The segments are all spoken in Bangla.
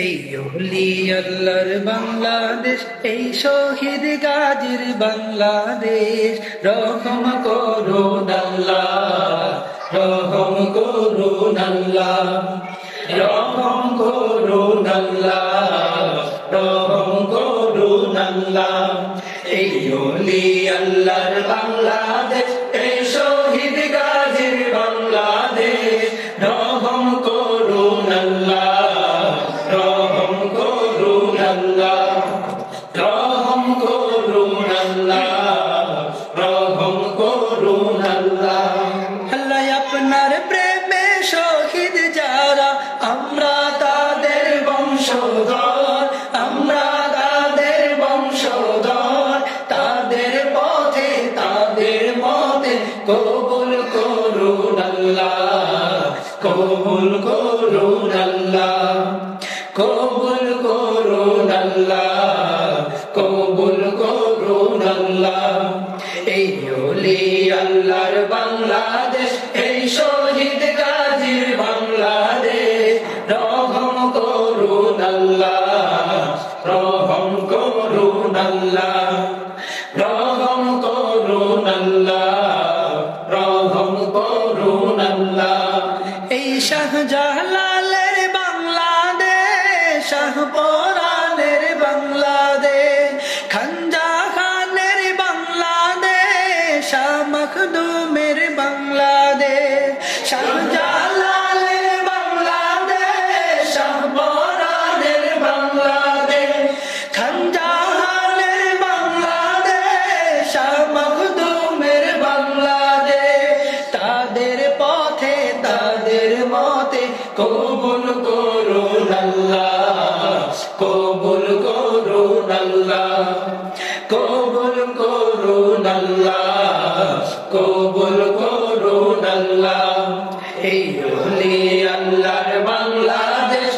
এই হলি আল্লাহর বাংলাদেশ, এই শহীদ গাজীর বাংলাদেশ। রহম করুন আল্লাহ রহম করুন আল্লাহ রহম করুন আল্লাহ রহম করুন আল্লাহ এই হলি আল্লাহর বাংলাদেশ রহম করুন আল্লাহ, রহম করুন আল্লাহ। আল্লাহ আপনার প্রেমে আমরা তাদের বংশধর, আমরা তাদের বংশধর। তাদের মতে কবুল করুন আল্লাহ, কবুল করুন আল্লাহ, কবুল আল্লাহ, কবুল করুন আল্লাহ। এই হলি আল্লাহর বাংলাদেশ, এই শহীদ গাজীর বাংলাদেশ। রহম করুন আল্লাহ, রহম করুন আল্লাহ। রহম করুন আল্লাহ, রহম করুন আল্লাহ। এই শাহজালালের বাংলাদেশ শাহপরানের মখদুমের বাংলাদেশ, শাহজালালের বাংলাদেশ শাহপরানের বাংলাদেশ খানজাহানের বাংলাদেশ, শাহ মখদুমের বাংলাদেশ। তাদের পথে, তাদের মতে কবুল করুন আল্লাহ, কবুল করুন আল্লাহ। এই বাংলাদেশ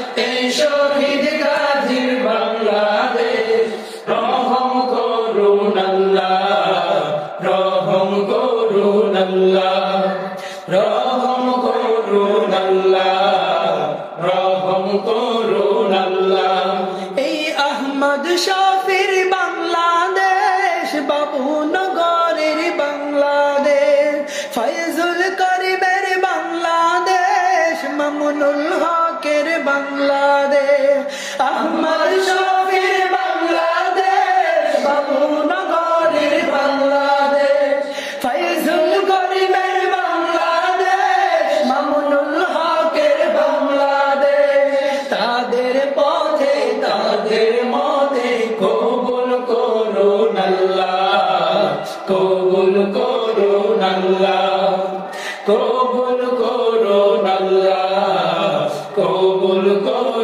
এই আহমদ শফির বাংলাদেশ বাবু নগরের বাংলাদেশ আহমদ বাংলাদেশ বাবু নগরের বাংলাদেশ। ফয়জুল করিমের বাংলাদেশ, মামুনুল বাংলাদেশ। তাদের পথে, তাদের মতে কবুল করুন আল্লাহ, কবুল করুন আল্লাহ, কবুল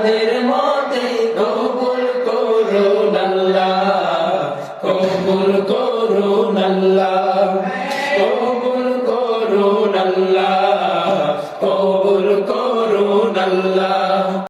তাদের মতে কবুল করুন আল্লাহ কবুল করুন আল্লাহ কবুল করুন আল্লাহ কবুল করুন আল্লাহ।